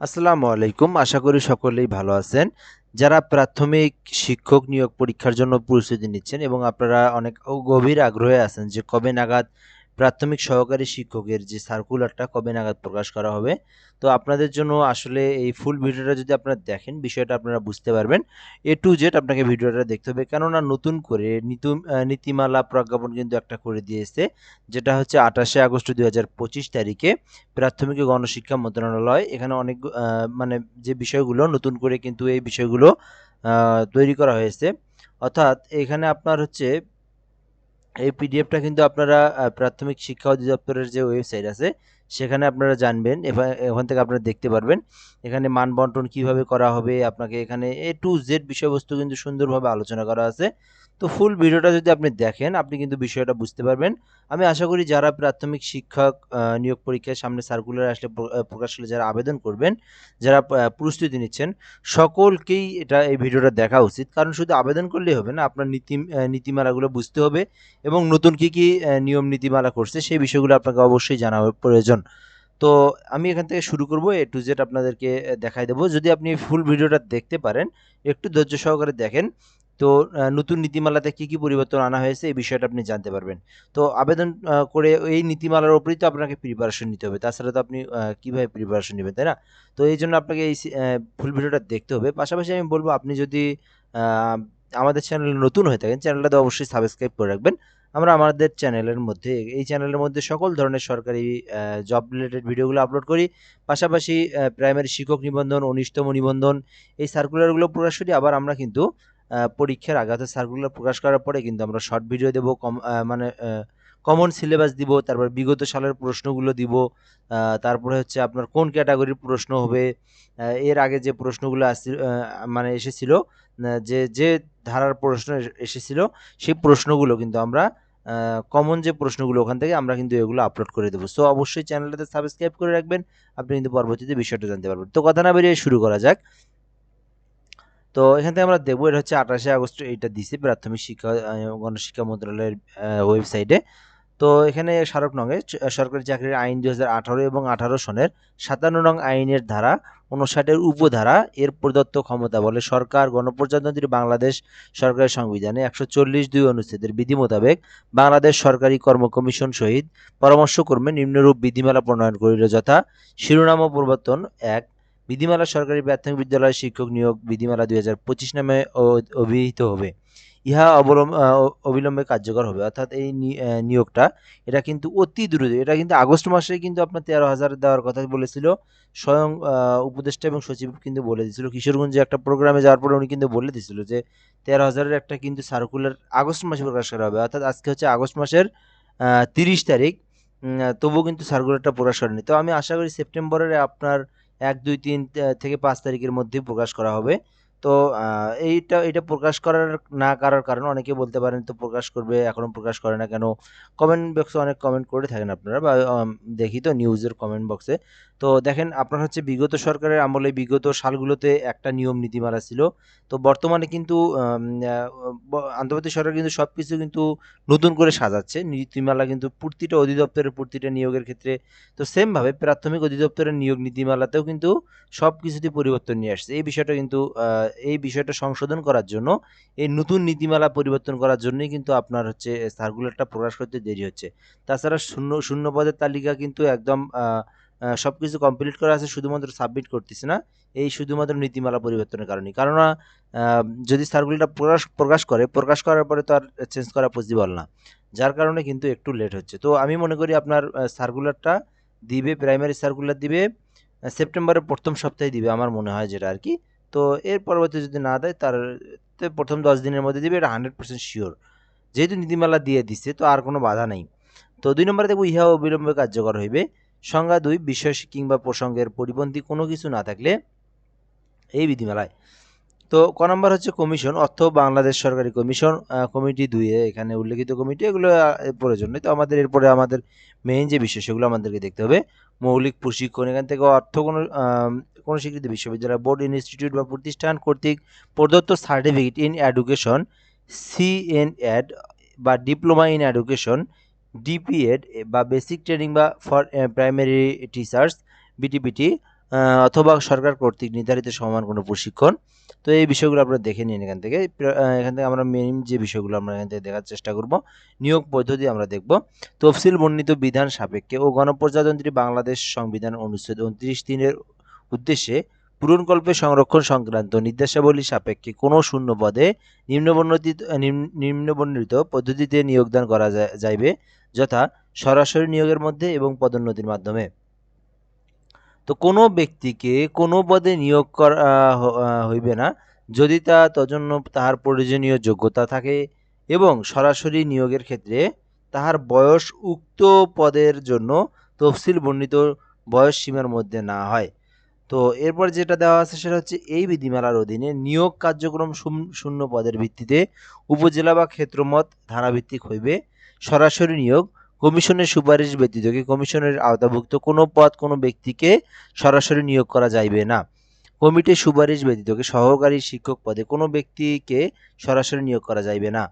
আসসালামু আলাইকুম। আশা করি সকলেই ভালো আছেন। যারা প্রাথমিক শিক্ষক নিয়োগ পরীক্ষার জন্য প্রস্তুতি নিচ্ছেন এবং আপনারা অনেক গভীর আগ্রহে আছেন যে কবে নাগাদ প্রাথমিক সহকারী শিক্ষকের যে সার্কুলারটা কবে নাগাদ প্রকাশ করা হবে। তো আপনাদের জন্য আসলে এই ফুল ভিডিওটা যদি আপনারা দেখেন, বিষয়টা আপনারা বুঝতে পারবেন। এ টু জেড আপনাকে ভিডিওটা দেখতে হবে। কেননা নতুন করে নিতুম আ নীতিমালা প্রজ্ঞাপন কিন্তু একটা করে দিয়েছে। যেটা হচ্ছে ২৮শে আগস্ট ২০২৫ তারিখে প্রাথমিক গণশিক্ষা মন্ত্রণালয় এখানে অনেক মানে যে বিষয়গুলো, নতুন করে কিন্তু এই বিষয়গুলো তৈরি করা হয়েছে। অর্থাৎ এখানে আপনার হচ্ছে এই পিডিএফটা কিন্তু আপনারা প্রাথমিক শিক্ষা অধিদপ্তরের যে ওয়েবসাইট আছে সেখানে আপনারা জানবেন। এখান থেকে আপনারা দেখতে পারবেন। এখানে মান বন্টন কীভাবে করা হবে, আপনাকে এখানে এ টু জেড বিষয়বস্তু কিন্তু সুন্দরভাবে আলোচনা করা আছে। তো ফুল ভিডিওটা যদি আপনি দেখেন আপনি কিন্তু বিষয়টা বুঝতে পারবেন। আমি আশা করি যারা প্রাথমিক শিক্ষক নিয়োগ পরীক্ষায় সামনে সার্কুলার আসলে প্র প্রকাশ হলে যারা আবেদন করবেন, যারা প্রস্তুতি নিচ্ছেন সকলকেই এটা এই ভিডিওটা দেখা উচিত। কারণ শুধু আবেদন করলেই হবে না। আপনার নীতি নীতিমালাগুলো বুঝতে হবে এবং নতুন কি, কি নিয়ম নীতিমালা করছে সেই বিষয়গুলো আপনাকে অবশ্যই জানা প্রয়োজন। তো আমি এখান থেকে শুরু করব এ টু জেড আপনাদেরকে দেখাই দেবো যদি আপনি ফুল ভিডিওটা দেখতে পারেন, একটু ধৈর্য সহকারে দেখেন। তো নতুন নীতিমালাতে কি, কি পরিবর্তন আনা হয়েছে এই বিষয়টা আপনি জানতে পারবেন। তো আবেদন করে এই নীতিমালার উপরেই তো আপনাকে প্রিপারেশন নিতে হবে। তাছাড়া তো আপনি কীভাবে প্রিপারেশন নেবেন তাই না? তো এই জন্য আপনাকে এই ফুল ভিডিওটা দেখতে হবে। পাশাপাশি আমি বলব আপনি যদি আমাদের চ্যানেলে নতুন হয়ে থাকেন চ্যানেলটা তো অবশ্যই সাবস্ক্রাইব করে রাখবেন। আমরা আমাদের চ্যানেলের মধ্যে এই চ্যানেলের মধ্যে সকল ধরনের সরকারি জব রিলেটেড ভিডিওগুলো আপলোড করি। পাশাপাশি প্রাইমারি শিক্ষক নিবন্ধন, ১৯ তম নিবন্ধন এই সার্কুলারগুলো প্রকাশ আবার আমরা কিন্তু পরীক্ষার আগে অর্থাৎ সার্কুলার প্রকাশ করার পরে কিন্তু আমরা শর্ট ভিডিও দেব কম মানে কমন সিলেবাস দিব, তারপর বিগত সালের প্রশ্নগুলো দিব। তারপরে হচ্ছে আপনার কোন ক্যাটাগরির প্রশ্ন হবে, এর আগে যে প্রশ্নগুলো আসছিল মানে এসেছিল, যে, যে ধারার প্রশ্ন এস এসেছিল সেই প্রশ্নগুলো কিন্তু আমরা কমন যে প্রশ্নগুলো ওখান থেকে আমরা কিন্তু এগুলো আপলোড করে দেবো সো অবশ্যই চ্যানেলটাতে সাবস্ক্রাইব করে রাখবেন। আপনি কিন্তু পরবর্তীতে বিষয়টা জানতে পারবেন। তো কথা না বেরিয়ে শুরু করা যাক। তো এখান থেকে আমরা দেখব, এটা হচ্ছে ২৮শে আগস্ট, এইটা দিছে প্রাথমিক শিক্ষা গণশিক্ষা মন্ত্রণালয়ের ওয়েবসাইটে। তো এখানে স্মারক নঙে সরকারি চাকরির আইন ২০১৮ এবং ১৮ সনের ৫৭ নং আইনের ধারা উনষাটের উপধারা এর প্রদত্ত ক্ষমতা বলে সরকার গণপ্রজাতন্ত্রী বাংলাদেশ সরকারের সংবিধানে ১৪০ অনুচ্ছেদের বিধি মোতাবেক বাংলাদেশ সরকারি কর্ম কমিশন সহিত পরামর্শক্রমে নিম্নরূপ বিধিমালা প্রণয়ন করিল যথা শিরোনাম প্রবর্তন ১ বিধিমালা সরকারি প্রাথমিক বিদ্যালয় শিক্ষক নিয়োগ বিধিমালা ২০২৫ নামে অভিহিত হবে। ইহা অবলম্ব অবিলম্বে কার্যকর হবে। অর্থাৎ এই নিয়োগটা এটা কিন্তু অতি দ্রুত এটা কিন্তু আগস্ট মাসে কিন্তু আপনার ১৩,০০০ দেওয়ার কথা বলেছিল। স্বয়ং উপদেষ্টা এবং সচিব কিন্তু বলে দিয়েছিল। কিশোরগঞ্জে একটা প্রোগ্রামে যাওয়ার পরে উনি কিন্তু বলে দিয়েছিল যে তেরো হাজারের একটা কিন্তু সার্কুলার আগস্ট মাসে প্রকাশ করা হবে। অর্থাৎ আজকে হচ্ছে আগস্ট মাসের তিরিশ তারিখ। তবুও কিন্তু সার্কুলারটা প্রকাশ করেনি। তো আমি আশা করি সেপ্টেম্বরের আপনার ১, ২, ৩ তে থেকে পাঁচ তারিখের মধ্যে প্রকাশ করা হবে। তো এইটা এটা প্রকাশ করার না করার কারণে অনেকে বলতে পারেন তো প্রকাশ করবে, এখনও প্রকাশ করে না কেন? কমেন্ট বক্সে অনেক কমেন্ট করে থাকেন আপনারা বা দেখি তো নিউজের কমেন্ট বক্সে। তো দেখেন, আপনার হচ্ছে বিগত সরকারের আমলে বিগত সালগুলোতে একটা নিয়ম নীতিমালা ছিল। তো বর্তমানে কিন্তু আন্তর্জাতিক সরকার কিন্তু সব কিছু কিন্তু নতুন করে সাজাচ্ছে। নীতিমালা কিন্তু প্রতিটা অধিদপ্তরের প্রতিটা নিয়োগের ক্ষেত্রে তো সেমভাবে প্রাথমিক অধিদপ্তরের নিয়োগ নীতিমালাতেও কিন্তু সবকিছুতেই পরিবর্তন নিয়ে আসছে। এই বিষয়টা কিন্তু এই বিষয়টা সংশোধন করার জন্য এই নতুন নীতিমালা পরিবর্তন করার জন্যই কিন্তু আপনার হচ্ছে সার্কুলারটা প্রকাশ করতে দেরি হচ্ছে। তাছাড়া শূন্য শূন্য পদের তালিকা কিন্তু একদম সব কিছু কমপ্লিট করা আছে শুধুমাত্র সাবমিট করতেছে না। এই শুধুমাত্র নীতিমালা পরিবর্তনের কারণেই। কেননা যদি সার্কুলারটা প্রকাশ প্রকাশ করে, প্রকাশ করার পরে তো আর চেঞ্জ করা পসিবল না। যার কারণে কিন্তু একটু লেট হচ্ছে। তো আমি মনে করি আপনার সার্কুলারটা দিবে প্রাইমারি সার্কুলার দিবে সেপ্টেম্বরের ১ম সপ্তাহে দিবে আমার মনে হয় যেটা আরকি। তো এর পরবর্তী যদি না দেয়, তার প্রথম দশ দিনের মধ্যে দিবে, এটা হান্ড্রেড পার্সেন্ট শিওর যেহেতু নীতিমালা দিয়ে দিচ্ছে তো আর কোনো বাধা নাই। তো দুই নম্বরে দেখব, ইহা অবিলম্বে কার্যকর হইবে। সংজ্ঞা দুই, বিষয় কিংবা প্রসঙ্গের পরিপন্থী কোনো কিছু না থাকলে এই বিধিমালায় তো ক নাম্বার হচ্ছে কমিশন অর্থ বাংলাদেশ সরকারি কমিশন কমিটি ২ এ এখানে উল্লেখিত কমিটি এগুলো প্রয়োজন নেই। তো আমাদের এরপরে আমাদের মেইন যে বিষয় সেগুলো আমাদেরকে দেখতে হবে। মৌলিক প্রশিক্ষণ এখান থেকে অর্থ কোনো কোনো স্বীকৃত বিশ্ববিদ্যালয়, বোর্ড, ইনস্টিটিউট বা প্রতিষ্ঠান কর্তৃক প্রদত্ত certificate in education education CinEd বা ডিপ্লোমা ইন এডুকেশন ডিপিএড বা বেসিক ট্রেনিং বা ফর প্রাইমারি টিচার্স বিটিপিটি অথবা সরকার কর্তৃক নির্ধারিত সমান কোনো প্রশিক্ষণ তো এই বিষয়গুলো আপনারা দেখে নিন এখান থেকে। এখান থেকে আমরা মেন যে বিষয়গুলো আমরা এখান থেকে দেখার চেষ্টা করব, নিয়োগ পদ্ধতি আমরা দেখব। তফসিল বর্ণিত বিধান সাপেক্ষে ও গণপ্রজাতন্ত্রী বাংলাদেশ সংবিধান অনুচ্ছেদ উনত্রিশ দিনের উদ্দেশ্যে পূরণকল্পে সংরক্ষণ সংক্রান্ত নির্দেশাবলী সাপেক্ষে কোনো শূন্য পদে নিম্নবর্ণিত নিম্নবর্ণিত পদ্ধতিতে নিয়োগদান করা যাইবে, যথা সরাসরি নিয়োগের মধ্যে এবং পদোন্নতির মাধ্যমে। তো কোনো ব্যক্তিকে কোনো পদে নিয়োগ করা হইবে না। যদি তা তজন্য তাহার প্রয়োজনীয় যোগ্যতা থাকে এবং সরাসরি নিয়োগের ক্ষেত্রে তাহার বয়স উক্ত পদের জন্য তফসিল বর্ণিত বয়স সীমার মধ্যে না হয়। তো এরপর যেটা দেওয়া আছে সেটা হচ্ছে, এই বিধিমালার অধীনে নিয়োগ কার্যক্রম শূন্য- পদের ভিত্তিতে উপজেলা বা ক্ষেত্রমত ধারাভিত্তিক হইবে। সরাসরি নিয়োগ কমিশনের সুপারিশ ব্যতীত কি কমিশনের আওতাভুক্ত কোনো পদ কোনো ব্যক্তিকে সরাসরি নিয়োগ করা যাইবে না? কমিটির সুপারিশ ব্যতীত কি সহকারী শিক্ষক পদে কোনো ব্যক্তিকে সরাসরি নিয়োগ করা যাইবে না?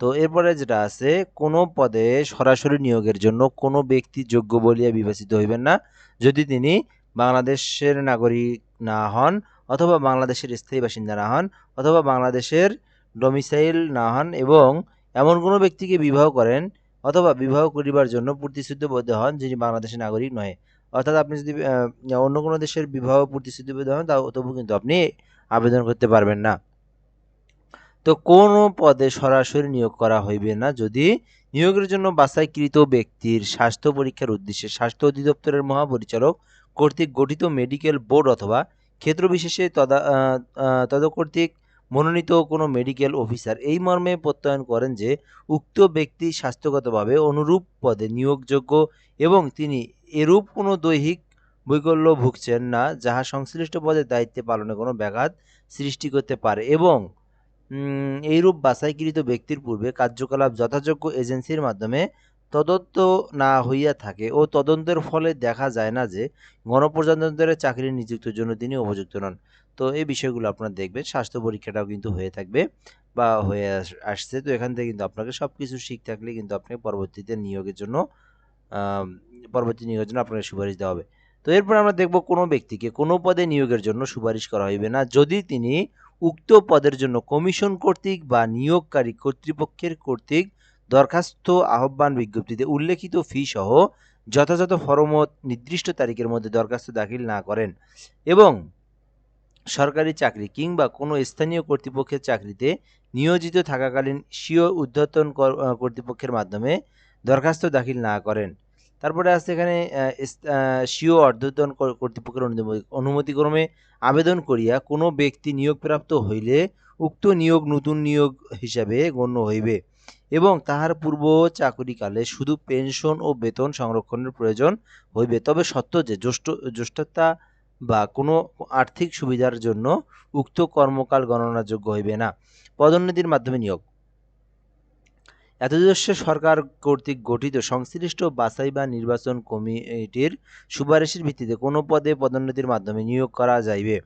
তো এরপরে যেটা আছে, কোনো পদে সরাসরি নিয়োগের জন্য কোনো ব্যক্তি যোগ্য বলিয়া বিবেচিত হইবেন না। যদি তিনি বাংলাদেশের নাগরিক না হন অথবা বাংলাদেশের স্থায়ী বাসিন্দা না হন অথবা বাংলাদেশের ডোমিসাইল না হন এবং এমন কোনো ব্যক্তিকে বিবাহ করেন অথবা বিবাহ করিবার জন্য প্রতিশ্রুতিবদ্ধ হন যিনি বাংলাদেশের নাগরিক নয় অর্থাৎ আপনি যদি অন্য কোনো দেশের বিবাহ প্রতিশ্রুতিবদ্ধ হন, তাও তবু কিন্তু আপনি আবেদন করতে পারবেন না। তো কোনো পদে সরাসরি নিয়োগ করা হইবে না যদি নিয়োগের জন্য বাছাইকৃত ব্যক্তির স্বাস্থ্য পরীক্ষার উদ্দেশ্যে স্বাস্থ্য অধিদপ্তরের মহাপরিচালক কর্তৃক গঠিত মেডিকেল বোর্ড অথবা ক্ষেত্রবিশেষে তদা তদকর্তৃক মনোনীত কোনো মেডিকেল অফিসার এই মর্মে প্রত্যয়ন করেন যে, উক্ত ব্যক্তি স্বাস্থ্যগতভাবে অনুরূপ পদে নিয়োগযোগ্য এবং তিনি এরূপ কোনো দৈহিক বৈকল্য ভুগছেন না, যাহা সংশ্লিষ্ট পদের দায়িত্বে পালনে কোনো ব্যাঘাত সৃষ্টি করতে পারে এবং এইরূপ বাছাইকৃত ব্যক্তির পূর্বে কার্যকলাপ যথাযোগ্য এজেন্সির মাধ্যমে তদন্ত না হইয়া থাকে ও তদন্তের ফলে দেখা যায় না যে, গণপ্রজাতন্ত্রের চাকরি নিযুক্তির জন্য তিনি উপযুক্ত নন। তো এই বিষয়গুলো আপনারা দেখবেন। স্বাস্থ্য পরীক্ষাটাও কিন্তু হয়ে থাকবে বা হয়ে আস- আসছে। তো এখান থেকে কিন্তু আপনাকে সব কিছু শিখ থাকলে কিন্তু আপনি পরবর্তীতে নিয়োগের জন্য পরবর্তী নিয়োগের জন্য আপনাকে সুপারিশ দেওয়া হবে। তো এরপর আমরা দেখব কোনো ব্যক্তিকে কোনো পদে নিয়োগের জন্য সুপারিশ করা হইবে না। যদি তিনি উক্ত পদের জন্য কমিশন কর্তৃক বা নিয়োগকারী কর্তৃপক্ষের কর্তৃক দরখাস্ত আহ্বান বিজ্ঞপ্তিতে উল্লেখিত ফি সহ যথাযথ ফরমত নির্দিষ্ট তারিখের মধ্যে দরখাস্ত দাখিল না করেন এবং সরকারি চাকরি কিংবা কোনো স্থানীয় কর্তৃপক্ষের চাকরিতে নিয়োজিত থাকাকালীন স্বীয় উদ্ধতন কর- কর্তৃপক্ষের মাধ্যমে দরখাস্ত দাখিল না করেন। তারপরে আছে এখানে স্বীয় অর্ধতন কর- কর্তৃপক্ষের অনুমতি অনুমতিক্রমে আবেদন করিয়া কোনো ব্যক্তি নিয়োগপ্রাপ্ত হইলে উক্ত নিয়োগ নতুন নিয়োগ হিসাবে গণ্য হইবে এবং তাহার পূর্ব চাকরিকালে শুধু পেনশন ও বেতন সংরক্ষণের প্রয়োজন হইবে। তবে সত্য যে জ্যেষ্ঠ জ্যেষ্ঠতা বা কোনো আর্থিক সুবিধার জন্য উক্ত কর্মকাল গণনাযোগ্য হইবে না। পদোন্নতির মাধ্যমে নিয়োগ। এতদৃশ্য সরকার কর্তৃক গঠিত সংশ্লিষ্ট বাছাই বা নির্বাচন কমিটির সুপারিশের ভিত্তিতে কোনো পদে পদোন্নতির মাধ্যমে নিয়োগ করা যাইবে।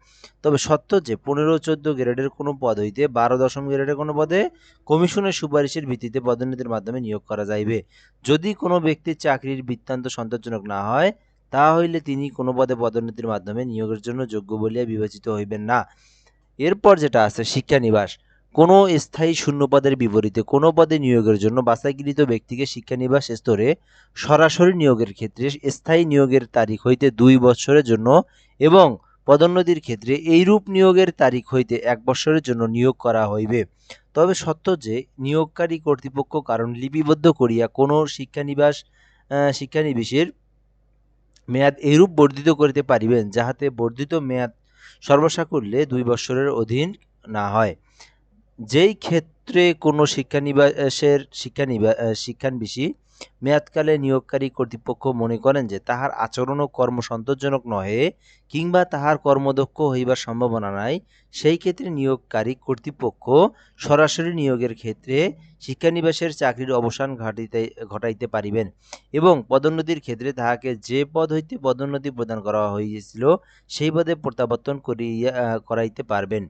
তবে সত্য যে পনেরো চোদ্দ গ্রেডের কোনো পদ হইতে বারো দশম গ্রেডের কোনো পদে কমিশনের সুপারিশের ভিত্তিতে পদোন্নতির মাধ্যমে নিয়োগ করা যাইবে। যদি কোনো ব্যক্তির চাকরির বৃত্তান্ত সন্তোষজনক না হয় তা হইলে তিনি কোনো পদে পদোন্নতির মাধ্যমে নিয়োগের জন্য যোগ্য বলিয়া বিবেচিত হইবেন না। এরপর যেটা আছে শিক্ষানিবাস কোনো স্থায়ী শূন্য পদের বিপরীতে কোনো পদে নিয়োগের জন্য বাছাইকৃত ব্যক্তিকে শিক্ষানিবাস স্তরে সরাসরি নিয়োগের ক্ষেত্রে স্থায়ী নিয়োগের তারিখ হইতে দুই বছরের জন্য এবং পদোন্নতির ক্ষেত্রে এইরূপ নিয়োগের তারিখ হইতে এক বছরের জন্য নিয়োগ করা হইবে। তবে সত্য যে নিয়োগকারী কর্তৃপক্ষ কারণ লিপিবদ্ধ করিয়া কোনো শিক্ষানিবাস আহ, শিক্ষানিবাসের মেয়াদ এরূপ বর্ধিত করিতে পারিবেন, যাহাতে বর্ধিত মেয়াদ সর্বসাকুল্যে দুই বৎসরের অধীন না হয়। যেই ক্ষেত্রে কোনো শিক্ষানিবাসের শিক্ষানিবা শিক্ষানবিশী মেয়াদকালে নিয়োগকারী কর্তৃপক্ষ মনে করেন যে তাহার আচরণ ও কর্ম সন্তোষজনক নহে কিংবা তাহার কর্মদক্ষ হইবার সম্ভাবনা নাই। সেই ক্ষেত্রে নিয়োগকারী কর্তৃপক্ষ সরাসরি নিয়োগের ক্ষেত্রে শিক্ষানিবাসের চাকরির অবসান ঘটাইতে ঘটাইতে পারিবেন এবং পদোন্নতির ক্ষেত্রে তাহাকে যে পদ হইতে পদোন্নতি প্রদান করা হইয়াছিল সেই পদে প্রত্যাবর্তন করিয়া করাইতে পারবেন।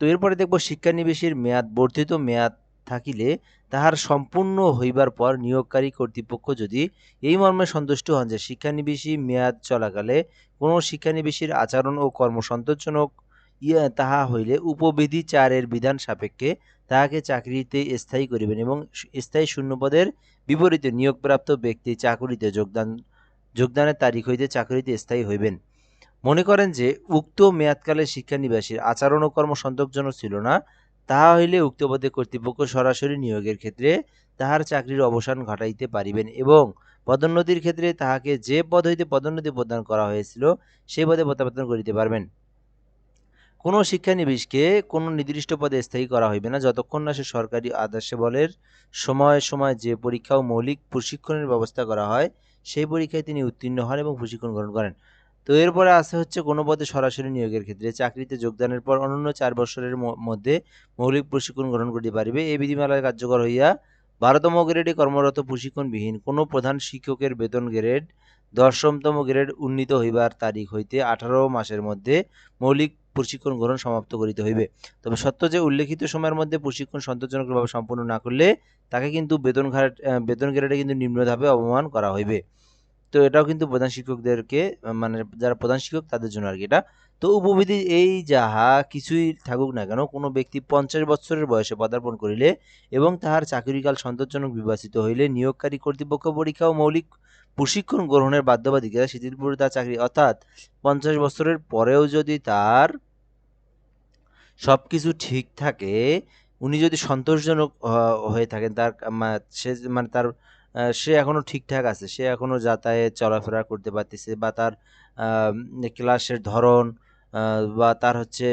তো এরপরে দেখব শিক্ষানিবেশের মেয়াদ, বর্ধিত মেয়াদ থাকিলে তাহার সম্পূর্ণ হইবার পর নিয়োগকারী কর্তৃপক্ষ যদি এই মর্মে সন্তুষ্ট হন যে শিক্ষানিবেশী মেয়াদ চলাকালে কোনো শিক্ষানবিশীর আচরণ ও কর্মসন্তোষজনক ইয়া তাহা হইলে উপবিধি চারের বিধান সাপেক্ষে তাহাকে চাকরিতে স্থায়ী করিবেন এবং স্থায়ী শূন্যপদের বিপরীতে নিয়োগপ্রাপ্ত ব্যক্তি চাকুরিতে যোগদান, যোগদানের তারিখ হইতে চাকরিতে স্থায়ী হইবেন। মনে করেন যে, উক্ত মেয়াদকালে শিক্ষানিবাসীর আচরণ ও কর্ম সন্তোষজনক ছিল না, তাহা হইলে উক্ত পদে কর্তৃপক্ষ সরাসরি নিয়োগের ক্ষেত্রে তাহার চাকরির অবসান ঘটাইতে পারিবেন এবং পদোন্নতির ক্ষেত্রে তাহাকে যে পদ হইতে পদোন্নতি প্রদান করা হয়েছিল সেই পদে প্রত্যাবর্তন করিতে পারবেন। কোনো শিক্ষানবিশকে কোনো নির্দিষ্ট পদে স্থায়ী করা হইবে না, যতক্ষণ না সে সরকারি আদেশে বলের সময় সময় যে পরীক্ষা ও মৌলিক প্রশিক্ষণের ব্যবস্থা করা হয়, সেই পরীক্ষায় তিনি উত্তীর্ণ হন এবং প্রশিক্ষণ গ্রহণ করেন। তো এরপরে আছে হচ্ছে কোনো পদে সরাসরি নিয়োগের ক্ষেত্রে। চাকরিতে যোগদানের পর অনন্য চার বছরের মধ্যে মৌলিক প্রশিক্ষণ গ্রহণ করিতে পারিবে। এই বিধিমালায় কার্যকর হইয়া বারোতম গ্রেডে কর্মরত প্রশিক্ষণবিহীন কোনো প্রধান শিক্ষকের বেতন গ্রেড, দশমতম গ্রেড উন্নীত হইবার তারিখ হইতে আঠারো মাসের মধ্যে মৌলিক প্রশিক্ষণ গ্রহণ সমাপ্ত করিতে হইবে। তবে সত্য যে উল্লেখিত সময়ের মধ্যে প্রশিক্ষণ সন্তোষজনকভাবে সম্পূর্ণ না করলে তাকে কিন্তু বেতন ঘাট বেতন গ্রেডে কিন্তু নিম্ন ধাপে অবমান করা হইবে। তো এটাও কিন্তু প্রধান শিক্ষকদেরকে মানে যারা প্রধান শিক্ষক তাদের জন্য আর কি এটা। তো উপবিধি এই যাহা কিছুই থাকুক না কেন, কোনো ব্যক্তি পঞ্চাশ বছরের বয়সে পদার্পণ করিলে এবং তাহার চাকরিকাল সন্তোষজনক বিবেচিত হইলে নিয়োগকারী কর্তৃপক্ষ পরীক্ষা ও মৌলিক প্রশিক্ষণ গ্রহণের বাধ্যবাধিকতা শিথিলপুরে তার চাকরি। অর্থাৎ পঞ্চাশ বছরের পরেও যদি তার সব কিছু ঠিক থাকে, উনি যদি সন্তোষজনক হয়ে থাকেন, তার সে মানে তার সে এখনও ঠিকঠাক আছে। সে এখনও যাতায়াত, চলাফেরা করতে পারতেছে বা তার ক্লাসের ধরন বা তার হচ্ছে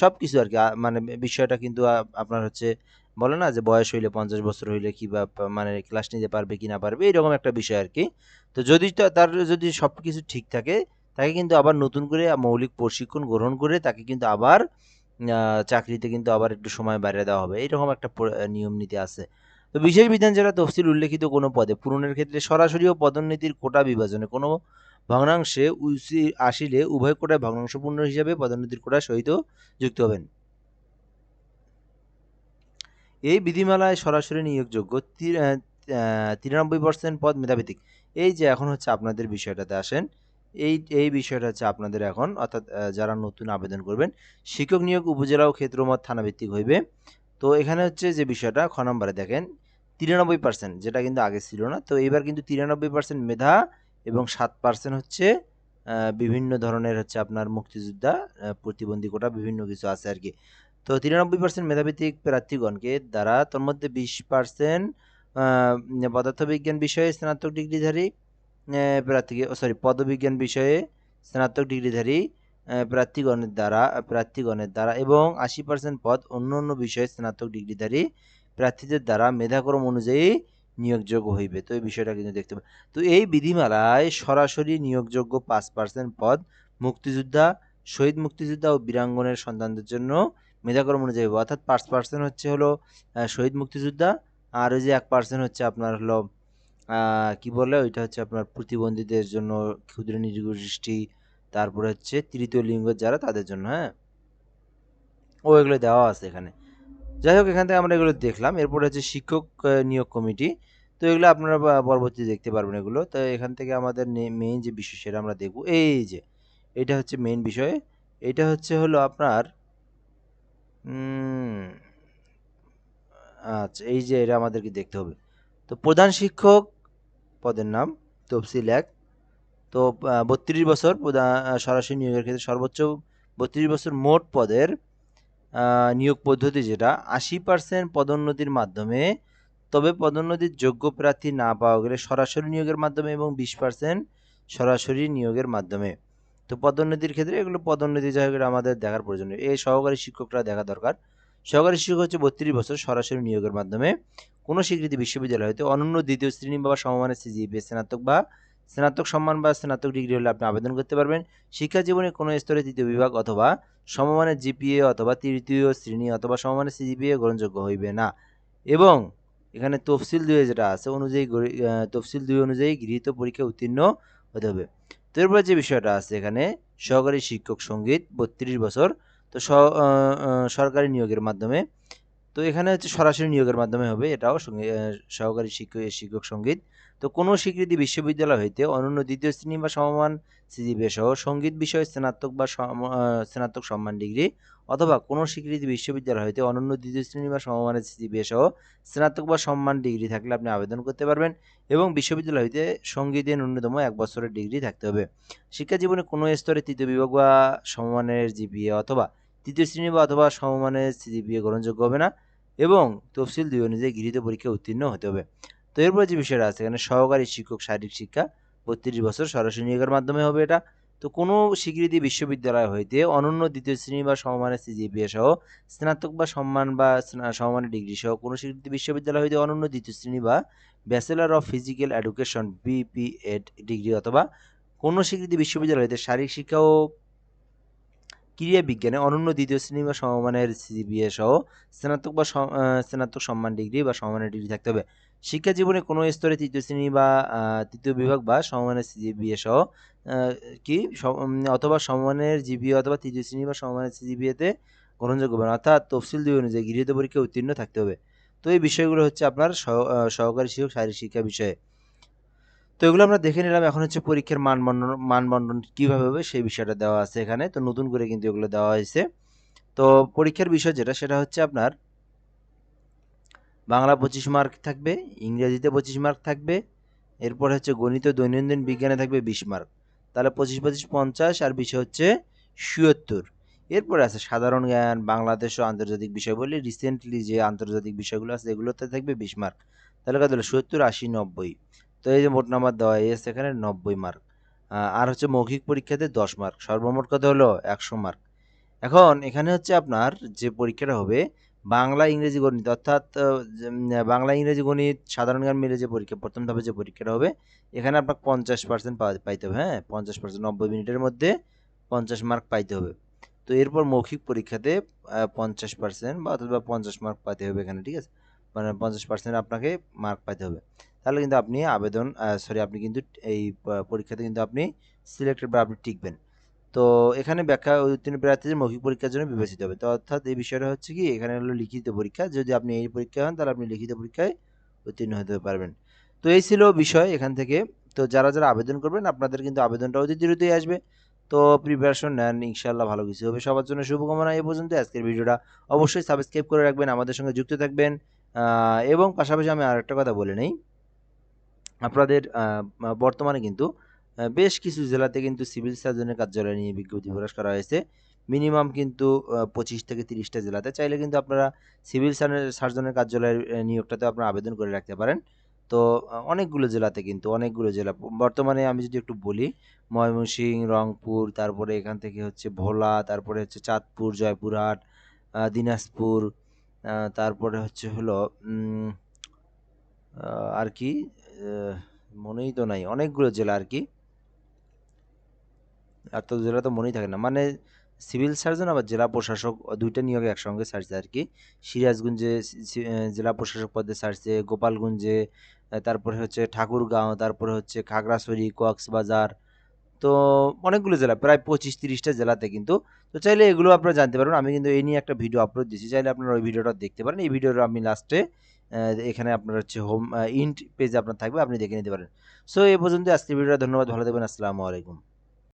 সব কিছু আর কি মানে বিষয়টা কিন্তু আপনার হচ্ছে বলে না যে বয়স হইলে পঞ্চাশ বছর হইলে কি বা মানে ক্লাস নিতে পারবে কি না পারবে, এরকম একটা বিষয় আর কি তো যদি তার যদি সব কিছু ঠিক থাকে, তাকে কিন্তু আবার নতুন করে মৌলিক প্রশিক্ষণ গ্রহণ করে তাকে কিন্তু আবার চাকরিতে কিন্তু আবার একটু সময় বাড়িয়ে দেওয়া হবে। এরকম একটা নিয়ম নীতি আছে। তো বিশেষ বিধান যারা তফসিল উল্লেখিত কোনো পদে পূরণের ক্ষেত্রে সরাসরি ও পদোন্নতির কোটা বিভাজনে কোনো ভগ্নাংশে আসিলে উভয় কোটায় ভগ্নাংশ পূর্ণ হিসাবে পদোন্নতির কোটা সহিত যুক্ত হবেন। এই বিধিমালায় সরাসরি নিয়োগযোগ্য তিরানব্বই পার্সেন্ট পদ মেধাভিত্তিক। এই যে এখন হচ্ছে আপনাদের বিষয়টাতে আসেন, এই এই বিষয়টা হচ্ছে আপনাদের এখন, অর্থাৎ যারা নতুন আবেদন করবেন, শিক্ষক নিয়োগ উপজেলা ও ক্ষেত্রমত থানাভিত্তিক হইবে। তো এখানে হচ্ছে যে বিষয়টা, খ নম্বরে দেখেন, তিরানব্বই পার্সেন্ট যেটা কিন্তু আগে ছিল না। তো এবার কিন্তু তিরানব্বই পার্সেন্ট মেধা এবং সাত পার্সেন্ট হচ্ছে বিভিন্ন ধরনের হচ্ছে আপনার মুক্তিযোদ্ধা প্রতিবন্ধী কোটা, বিভিন্ন কিছু আছে আর কি। তো তিরানব্বই পার্সেন্ট মেধাভিত্তিক প্রার্থীগণকে দ্বারা তোর মধ্যে বিশ পার্সেন্ট পদার্থবিজ্ঞান বিষয়ে স্নাতক ডিগ্রিধারী প্রার্থীকে সরি, পদবিজ্ঞান বিষয়ে স্নাতক ডিগ্রিধারী প্রার্থীগণের দ্বারা প্রার্থীগণের দ্বারা এবং আশি পার্সেন্ট পদ অন্য অন্য বিষয়ে স্নাতক ডিগ্রিধারী প্রার্থীদের দ্বারা মেধাক্রম অনুযায়ী নিয়োগযোগ্য হইবে তো এই বিষয়টা কিন্তু দেখতে পাবে তো এই বিধিমালায় সরাসরি নিয়োগযোগ্য পাঁচ পার্সেন্ট পদ মুক্তিযোদ্ধা, শহীদ মুক্তিযোদ্ধা ও বীরাঙ্গনের সন্তানদের জন্য মেধাক্রম অনুযায়ী। অর্থাৎ পাঁচ পার্সেন্ট হচ্ছে হলো শহীদ মুক্তিযোদ্ধা আর ওই যে এক পার্সেন্ট হচ্ছে আপনার হলো কি বলে ওইটা হচ্ছে আপনার প্রতিবন্ধীদের জন্য ক্ষুদ্র নিরগোষ্ঠী তারপরে হচ্ছে তৃতীয় লিঙ্গ যারা তাদের জন্য হ্যাঁ? ও এগুলো দেওয়া আছে এখানে। যাই হোক, এখান থেকে আমরা এগুলো দেখলাম। এরপরে হচ্ছে শিক্ষক নিয়োগ কমিটি। তো এগুলো আপনারা পরবর্তী দেখতে পারবেন এগুলো। তো এখান থেকে আমাদের মেইন যে বিষয় সেটা আমরা দেখব। এই যে, এটা হচ্ছে মেইন বিষয়। এটা হচ্ছে হলো আপনার আচ্ছা এই যে এটা আমাদেরকে দেখতে হবে। তো প্রধান শিক্ষক পদের নাম তফসিল এক। তো বত্রিশ বছর সরাসরি নিয়োগের ক্ষেত্রে সর্বোচ্চ বত্রিশ বছর মোট পদের নিয়োগ পদ্ধতি যেটা, আশি পার্সেন্ট পদোন্নতির মাধ্যমে, তবে পদোন্নতির যোগ্য প্রার্থী না পাওয়া গেলে সরাসরি নিয়োগের মাধ্যমে এবং বিশ পার্সেন্ট সরাসরি নিয়োগের মাধ্যমে। তো, পদোন্নতির ক্ষেত্রে এগুলো পদোন্নতি যাই হোক আমাদের দেখার প্রয়োজন। এই সহকারী শিক্ষকরা দেখা দরকার। সহকারী শিক্ষক হচ্ছে বত্রিশ বছর সরাসরি নিয়োগের মাধ্যমে। কোনো স্বীকৃতি বিশ্ববিদ্যালয় হতে অনন্য দ্বিতীয় শ্রেণি বা সমমানের সিজিপিএ স্নাতক বা স্নাতক সম্মান বা স্নাতক ডিগ্রি হলে আপনি আবেদন করতে পারবেন। শিক্ষা জীবনে কোনো স্তরে তৃতীয় বিভাগ অথবা সমমানের জিপিএ অথবা তৃতীয় শ্রেণি অথবা সমমানের সিজিপিএ গ্রহণযোগ্য হইবে না। এবং এখানে তফসিল দুয়ে যেটা আছে, অনুযায়ী তফসিল দুই অনুযায়ী গৃহীত পরীক্ষা উত্তীর্ণ হতে হবে। তো এরপর যে বিষয়টা আছে, এখানে সহকারী শিক্ষক সংগীত বত্রিশ বছর। তো সরকারি নিয়োগের মাধ্যমে। তো এখানে হচ্ছে সরাসরি নিয়োগের মাধ্যমে হবে, এটাও সহকারী শিক্ষক শিক্ষক সংগীত। তো কোনো স্বীকৃতি বিশ্ববিদ্যালয় হইতে অনন্য দ্বিতীয় শ্রেণি বা সমমান সিজিপিএ সহ সংগীত বিষয়ে স্নাতক বা স্নাতক সম্মান ডিগ্রি অথবা কোনো স্বীকৃতি বিশ্ববিদ্যালয় হইতে অনন্য দ্বিতীয় শ্রেণি বা সমমানের সিজিপিএ সহ স্নাতক বা সম্মান ডিগ্রি থাকলে আপনি আবেদন করতে পারবেন এবং বিশ্ববিদ্যালয় হইতে সঙ্গীতে ন্যূনতম এক বছরের ডিগ্রি থাকতে হবে। শিক্ষা জীবনে কোনো স্তরে তৃতীয় বিভাগ বা সমমানের জিপিএ অথবা তৃতীয় শ্রেণি বা অথবা সমমানের সিজিপিএ গ্রহণযোগ্য হবে না এবং তফসিল দুই অনুযায়ী গৃহীত পরীক্ষায় উত্তীর্ণ হতে হবে। তো এরপরে যে বিষয়টা আছে, এখানে সহকারী শিক্ষক শারীরিক শিক্ষা, বত্রিশ বছর সরাসরি নিয়োগের মাধ্যমে হবে এটা। তো কোনো স্বীকৃতি বিশ্ববিদ্যালয় হইতে অনন্য দ্বিতীয় শ্রেণি বা সমমানের সিজিপিএ সহ, স্নাতক বা সম্মান বা সমমানের ডিগ্রি সহ কোনো স্বীকৃতি বিশ্ববিদ্যালয় হইতে অনন্য দ্বিতীয় শ্রেণি বা bachelor of physical education BPEd degree অথবা কোনো স্বীকৃতি বিশ্ববিদ্যালয় হইতে শারীরিক শিক্ষা ও ক্রীড়া বিজ্ঞানে অনন্য দ্বিতীয় শ্রেণি বা সমমানের সিবিএ সহ, স্নাতক বা স্নাতক সম্মান ডিগ্রি বা সমমানের ডিগ্রি থাকতে হবে। শিক্ষা জীবনে কোনো স্তরে তৃতীয় শ্রেণি বা তৃতীয় বিভাগ বা সমমানের সিজিবিএ সহ কি অথবা সমমানের জিবিএ অথবা তৃতীয় শ্রেণি বা সমমানের সিজিবিএতে গ্রহণযোগ্য হবে অর্থাৎ তফসিল দুই অনুযায়ী গৃহীত পরীক্ষায় উত্তীর্ণ থাকতে হবে। তো এই বিষয়গুলো হচ্ছে আপনার সহ- সহকারী শিক্ষক শারীরিক শিক্ষা বিষয়ে। তো এগুলো আমরা দেখে নিলাম। এখন হচ্ছে পরীক্ষার মানবন্ধন মানবন্ধন কীভাবে হবে সেই বিষয়টা দেওয়া আছে এখানে। তো নতুন করে কিন্তু এগুলো দেওয়া হয়েছে। তো পরীক্ষার বিষয় যেটা সেটা হচ্ছে আপনার বাংলা পঁচিশ মার্ক থাকবে, ইংরেজিতে পঁচিশ মার্ক থাকবে, এরপর হচ্ছে গণিত দৈনন্দিন বিজ্ঞানে থাকবে বিশ মার্ক তাহলে পঁচিশ পঁচিশ, পঞ্চাশ আর বিষয় হচ্ছে সুয়ত্তর এরপরে আছে সাধারণ জ্ঞান, বাংলাদেশ ও আন্তর্জাতিক বিষয় বলি রিসেন্টলি যে আন্তর্জাতিক বিষয়গুলো আছে এগুলোতে থাকবে বিশ মার্ক তাহলে কত হলো? সত্তর আশি, নব্বই। তো এই যে মোট নাম্বার দেওয়া এসে এখানে নব্বই মার্ক আর হচ্ছে মৌখিক পরীক্ষাতে দশ মার্ক সর্বমোট কত হলো? একশো মার্ক এখন এখানে হচ্ছে আপনার যে পরীক্ষাটা হবে বাংলা ইংরেজি গণিত, অর্থাৎ বাংলা ইংরেজি গণিত সাধারণ জ্ঞান মিলে যে পরীক্ষা, প্রথম ধাপে যে পরীক্ষাটা হবে, এখানে আপনার পঞ্চাশ পার্সেন্ট পাইতে হবে হ্যাঁ? পঞ্চাশ পার্সেন্ট নব্বই মিনিটের মধ্যে পঞ্চাশ মার্ক পাইতে হবে। তো এরপর মৌখিক পরীক্ষাতে পঞ্চাশ পার্সেন্ট বা অথবা পঞ্চাশ মার্ক পাইতে হবে এখানে, ঠিক আছে? মানে পঞ্চাশ পার্সেন্ট আপনাকে মার্ক পাইতে হবে। তাহলে কিন্তু আপনি আবেদন সরি আপনি কিন্তু এই পরীক্ষাতে কিন্তু আপনি সিলেক্টেড বা আপনি টিকবেন। তো এখানে ব্যাখ্যা উত্তীর্ণ প্রার্থীদের মৌখিক পরীক্ষার জন্য বিবেচিত হবে। তো অর্থাৎ এই বিষয়টা হচ্ছে কি, এখানে হলো লিখিত পরীক্ষা। যদি আপনি এই পরীক্ষা হন, তাহলে আপনি লিখিত পরীক্ষায় উত্তীর্ণ হতে পারবেন। তো এই ছিল বিষয় এখান থেকে। তো যারা যারা আবেদন করবেন, আপনাদের কিন্তু আবেদনটা অতি দ্রুতই আসবে। তো প্রিপারেশন নেন ইনশাল্লাহ ভালো কিছু হবে। সবার জন্য শুভকামনা এই পর্যন্ত আজকের ভিডিওটা অবশ্যই সাবস্ক্রাইব করে রাখবেন, আমাদের সঙ্গে যুক্ত থাকবেন। এবং পাশাপাশি আমি আরেকটা কথা বলে নেই। আপনাদের বর্তমানে কিন্তু বেশ কিছু জেলাতে কিন্তু সিভিল সার্জনের কার্যালয় নিয়ে বিজ্ঞপ্তি প্রকাশ করা হয়েছে। মিনিমাম কিন্তু পঁচিশ থেকে তিরিশটা জেলাতে। চাইলে কিন্তু আপনারা সিভিল সার্জনের কার্যালয়ের নিয়োগটাতে আপনারা আবেদন করে রাখতে পারেন। তো অনেকগুলো জেলাতে কিন্তু, অনেকগুলো জেলা। বর্তমানে আমি যদি একটু বলি ময়মনসিংহ রংপুর, তারপরে এখান থেকে হচ্ছে ভোলা, তারপরে হচ্ছে চাঁদপুর, জয়পুরহাট দিনাজপুর তারপরে হচ্ছে হলো আর কি মনেই তো নাই। অনেকগুলো জেলা আর কি। আর তো জেলা তো মনেই থাকে না। মানে সিভিল সার্জন আবার জেলা প্রশাসক দুইটা নিয়োগে একসঙ্গে ছাড়ছে আর কি। সিরাজগঞ্জে জেলা প্রশাসক পদে ছাড়ছে গোপালগঞ্জে তারপরে হচ্ছে ঠাকুরগাঁও, তারপরে হচ্ছে খাগড়াছড়ি, কক্সবাজার, তো অনেকগুলো জেলা, প্রায় পঁচিশ তিরিশটা জেলাতে কিন্তু। তো চাইলে এগুলো আপনারা জানতে পারবেন। আমি কিন্তু এই নিয়ে একটা ভিডিও আপলোড দিয়েছি। চাইলে আপনারা ওই ভিডিওটা দেখতে পারেন। এই ভিডিওটা আমি লাস্টে এখানে আপনার হচ্ছে হোম ইন্ট পেজে আপনার থাকবে। আপনি দেখে নিতে পারেন। সো এই পর্যন্ত আজকের ভিডিওটা ধন্যবাদ। ভালো থাকবেন। আসসালামু আলাইকুম।